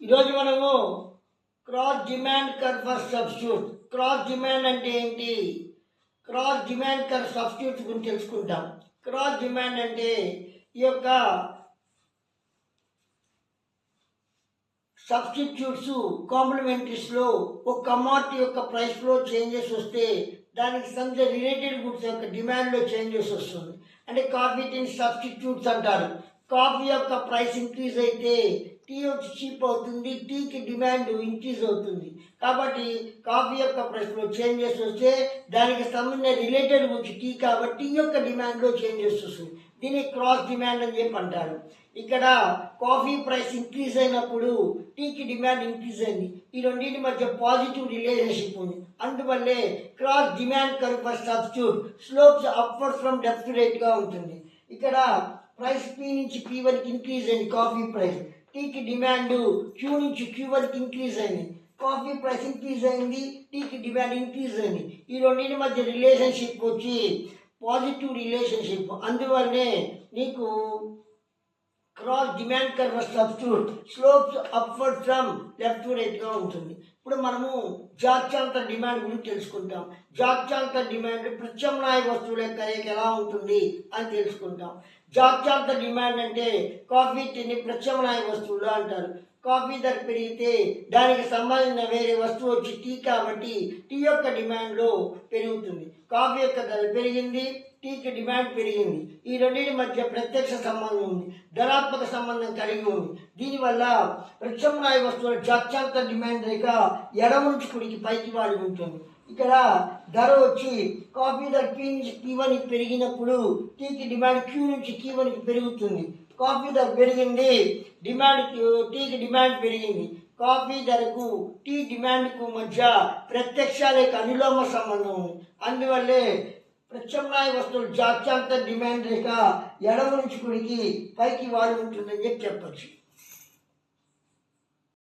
ఈరోజు మనము cross demand curve for substitute. Cross demand అంటే ఏంటి? క్రాస్ డిమాండ్ కర్ సబ్స్టిట్యూట్ గురించి తెలుసుకుంటాం. క్రాస్ డిమాండ్ అంటే ఈ యొక్క సబ్స్టిట్యూట్స్ కాంప్లిమెంటరీస్లో ఒక కమాడిటీ యొక్క ప్రైస్లో చేంజెస్ వస్తే దానికి సంబంధించిన రిలేటెడ్ గుడ్స్ యొక్క డిమాండ్లో చేంజెస్ వస్తుంది. అంటే కాఫీ టీని సబ్స్టిట్యూట్స్ అంటారు. కాఫీ యొక్క ప్రైస్ ఇంక్రీజ్ అయితే టీ వచ్చి చీప్ అవుతుంది టీకి డిమాండ్ ఇంక్రీజ్ అవుతుంది. కాబట్టి కాఫీ యొక్క ప్రైస్లో చేంజెస్ వస్తే దానికి సంబంధించిన రిలేటెడ్ వచ్చి టీ కాబట్టి టీ యొక్క డిమాండ్లో చేంజెస్ వస్తుంది. దీన్ని క్రాస్ డిమాండ్ అని చెప్పి అంటారు. ఇక్కడ కాఫీ ప్రైస్ ఇంక్రీజ్ అయినప్పుడు టీకి డిమాండ్ ఇంక్రీజ్ అయింది. ఈ రెండింటి మధ్య పాజిటివ్ రిలేషన్షిప్ ఉంది. అందువల్లే cross demand curve for substitute slopes upward from depth రేట్గా ఉంటుంది. ఇక్కడ ప్రైస్ పీ నుంచి పీ వరకు ఇంక్రీజ్ అయింది. Coffee price. టీకి డిమాండ్ క్యూ నుంచి క్యూ వరకు ఇంక్రీజ్ అయింది. కాఫీ ప్రైస్ ఇంక్రీజ్ అయింది. టీకి డిమాండ్ ఇంక్రీజ్ అయింది. ఈ రెండింటి మధ్య రిలేషన్షిప్ వచ్చి పాజిటివ్ రిలేషన్షిప్ అందువల్లనే నీకు cross demand curve substitute slopes upward from left to రైట్గా ఉంటుంది. ఇప్పుడు మనము జాత్యాంతర డిమాండ్ గురించి తెలుసుకుంటాం. జాత్యాంతర డిమాండ్ ప్రత్యామ్నాయ వస్తువుల కలయిక ఎలా ఉంటుంది అని తెలుసుకుంటాం. జాత్యాంతర డిమాండ్ అంటే కాఫీ టీని ప్రత్యామ్నాయ వస్తువులు అంటారు. కాఫీ ధర పెరిగితే దానికి సంబంధించిన వేరే వస్తువు వచ్చి టీ కాబట్టి టీ యొక్క డిమాండ్లో పెరుగుతుంది. కాఫీ యొక్క ధర పెరిగింది టీకి డిమాండ్ పెరిగింది. ఈ రెండింటి మధ్య ప్రత్యక్ష సంబంధం ఉంది ధనాత్మక సంబంధం కలిగి ఉంది. దీనివల్ల ప్రత్యామ్నాయ వస్తువుల జాత్యాంతర డిమాండ్ రేఖ ఎడమ నుంచి కుడికి పైకి వాలి ఉంటుంది. ఇక్కడ ధర వచ్చి కాఫీ ధర పీ నుంచి పీ వన్కి పెరిగినప్పుడు టీకి డిమాండ్ క్యూ నుంచి క్యూ వన్కి పెరుగుతుంది. కాఫీ ధర పెరిగింది డిమాండ్ టీకి డిమాండ్ పెరిగింది. కాఫీ ధరకు టీ డిమాండ్కు మధ్య ప్రత్యక్ష లేక అనులోమ సంబంధం ఉంది. అందువల్లే ప్రత్యామ్నాయ వస్తువులు జాత్యాంతర డిమాండ్ రేఖ ఎడమ నుంచి కుడికి పైకి వాలి ఉంటుందని చెప్పి చెప్పచ్చు.